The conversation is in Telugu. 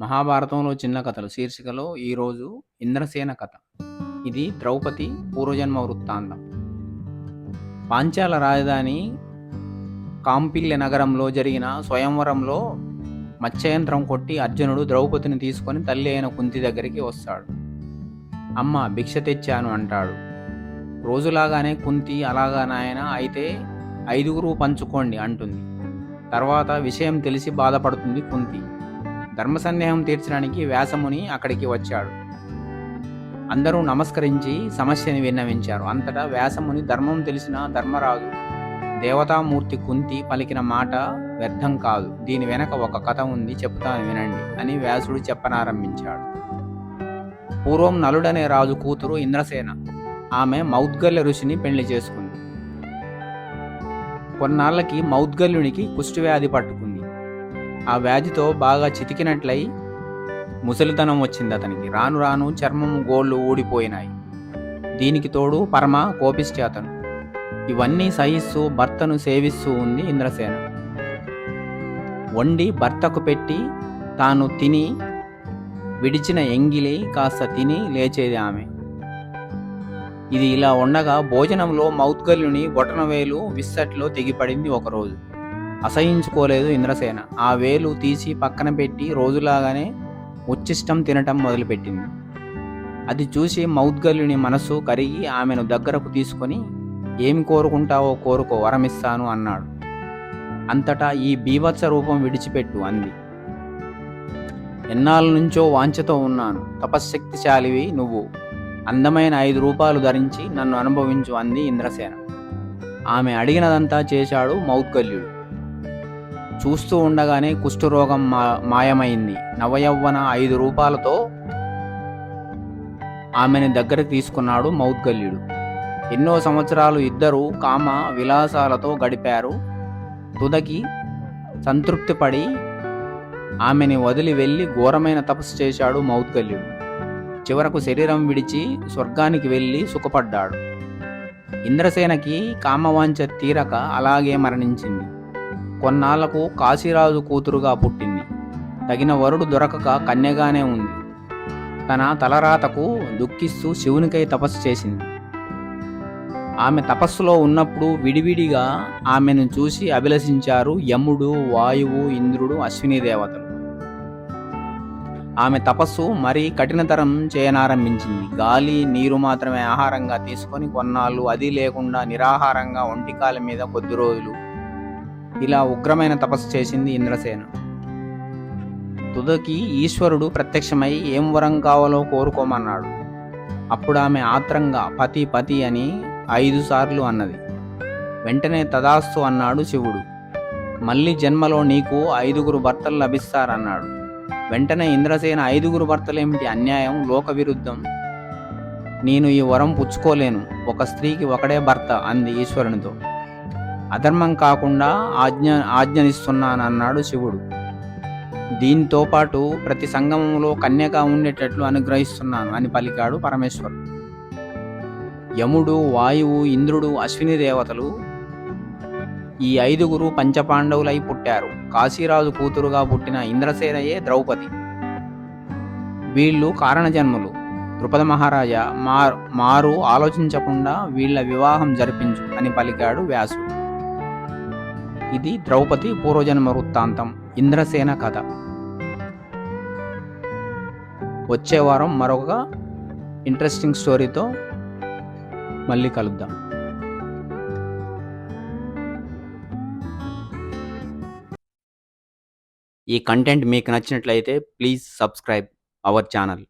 మహాభారతంలో చిన్న కథలు. శీర్షికలో ఈరోజు ఇంద్రసేన కథ. ఇది ద్రౌపది పూర్వజన్మ వృత్తాంతం. పాంచాల రాజధాని కాంపిల్య నగరంలో జరిగిన స్వయంవరంలో మత్స్యయంత్రం కొట్టి అర్జునుడు ద్రౌపదిని తీసుకొని తల్లి అయిన కుంతి దగ్గరికి వస్తాడు. అమ్మ భిక్ష తెచ్చాను అంటాడు. రోజులాగానే కుంతి అలాగా నాయన అయితే ఐదుగురు పంచుకోండి అంటుంది. తర్వాత విషయం తెలిసి బాధపడుతుంది కుంతి. ధర్మ సందేహం తీర్చడానికి వ్యాసముని అక్కడికి వచ్చాడు. అందరూ నమస్కరించి సమస్యని విన్నవించారు. అంతటా వ్యాసముని ధర్మం తెలిసిన ధర్మరాజు దేవతామూర్తి కుంతి పలికిన మాట వ్యర్థం కాదు. దీని వెనక ఒక కథ ఉంది చెప్తాను వినండి అని వ్యాసుడు చెప్పనారంభించాడు. పూర్వం నలుడనే రాజు కూతురు ఇంద్రసేన. ఆమె మౌద్గల్య ఋషిని పెళ్ళి చేసుకుంది. కొన్నాళ్ళకి మౌద్గల్యునికి కుష్టివ్యాధి పట్టుకుంది. ఆ వ్యాధితో బాగా చితికినట్లయి ముసలితనం వచ్చింది అతనికి. రాను రాను చర్మం గోళ్ళు ఊడిపోయినాయి. దీనికి తోడు పరమ కోపిష్టి అతను ఇవన్నీ సహిస్తూ భర్తను సేవిస్తూ ఉంది ఇంద్రసేన. వండి భర్తకు పెట్టి తాను తిని విడిచిన ఎంగిలి కాస్త తిని లేచేది ఆమె. ఇది ఇలా ఉండగా భోజనంలో మౌద్గల్యుని బొటనవేలు విస్సట్లో తెగిపడింది ఒకరోజు. అసహించుకోలేదు ఇంద్రసేన. ఆ వేలు తీసి పక్కన పెట్టి రోజులాగానే ఉచ్చిష్టం తినటం మొదలుపెట్టింది. అది చూసి మౌద్గల్యుని మనసు కరిగి ఆమెను దగ్గరకు తీసుకొని ఏమి కోరుకుంటావో కోరుకో వరమిస్తాను అన్నాడు. అంతటా ఈ బీభత్స రూపం విడిచిపెట్టు అంది. ఎన్నాళ్ళ నుంచో వాంఛతో ఉన్నాను. తపశ్శక్తిశాలివి నువ్వు. అందమైన ఐదు రూపాలు ధరించి నన్ను అనుభవించు అంది ఇంద్రసేన. ఆమె అడిగినదంతా చేశాడు మౌద్గల్యుడు. చూస్తూ ఉండగానే కుష్ఠరోగం మా మాయమైంది. నవయవ్వన ఐదు రూపాలతో ఆమెని దగ్గర తీసుకున్నాడు మౌద్గల్యుడు. ఎన్నో సంవత్సరాలు ఇద్దరు కామ విలాసాలతో గడిపారు. తుదకి సంతృప్తిపడి ఆమెని వదిలి వెళ్ళి ఘోరమైన తపస్సు చేశాడు మౌద్గల్యుడు. చివరకు శరీరం విడిచి స్వర్గానికి వెళ్ళి సుఖపడ్డాడు. ఇంద్రసేనకి కామవాంఛ తీరక అలాగే మరణించింది. కొన్నాళ్ళకు కాశీరాజు కూతురుగా పుట్టింది. తగిన వరుడు దొరకక కన్యగానే ఉంది. తన తలరాతకు దుఃఖిస్తూ శివునికై తపస్సు చేసింది. ఆమె తపస్సులో ఉన్నప్పుడు విడివిడిగా ఆమెను చూసి అభిలషించారు యముడు వాయువు ఇంద్రుడు అశ్విని దేవతలు. ఆమె తపస్సు మరీ కఠినతరం చేయనారంభించింది. గాలి నీరు మాత్రమే ఆహారంగా తీసుకొని కొన్నాళ్ళు అది లేకుండా నిరాహారంగా ఒంటికాల మీద కొద్ది రోజులు ఇలా ఉగ్రమైన తపస్సు చేసింది ఇంద్రసేన. తుదకి ఈశ్వరుడు ప్రత్యక్షమై ఏం వరం కావాలో కోరుకోమన్నాడు. అప్పుడు ఆమె ఆత్రంగా పతి పతి అని ఐదు సార్లు అన్నది. వెంటనే తదాస్తు అన్నాడు శివుడు. మళ్ళీ జన్మలో నీకు ఐదుగురు భర్తలు లభిస్తారన్నాడు. వెంటనే ఇంద్రసేన ఐదుగురు భర్తలేమిటి అన్యాయం లోక విరుద్ధం నేను ఈ వరం పుచ్చుకోలేను. ఒక స్త్రీకి ఒకడే భర్త అంది ఈశ్వరునితో. అధర్మం కాకుండా ఆజ్ఞ ఆజ్ఞనిస్తున్నానన్నాడు శివుడు. దీంతో పాటు ప్రతి సంగమంలో కన్యగా ఉండేటట్లు అనుగ్రహిస్తున్నాను అని పలికాడు పరమేశ్వరుడు. యముడు వాయువు ఇంద్రుడు అశ్విని దేవతలు ఈ ఐదుగురు పంచపాండవులై పుట్టారు. కాశీరాజు కూతురుగా పుట్టిన ఇంద్రసేనయే ద్రౌపది. వీళ్ళు కారణజన్ములు. ద్రుపద మహారాజా మారు మారు ఆలోచించకుండా వీళ్ళ వివాహం జరిపించు అని పలికాడు వ్యాసుడు. ఇది ద్రౌపది పూర్వజన్మ వృత్తాంతం ఇంద్రసేన కథ. వచ్చే వారం మరొక ఇంట్రెస్టింగ్ స్టోరీతో మళ్ళీ కలుద్దాం. ఈ కంటెంట్ మీకు నచ్చినట్లయితే ప్లీజ్ సబ్స్క్రైబ్ అవర్ ఛానల్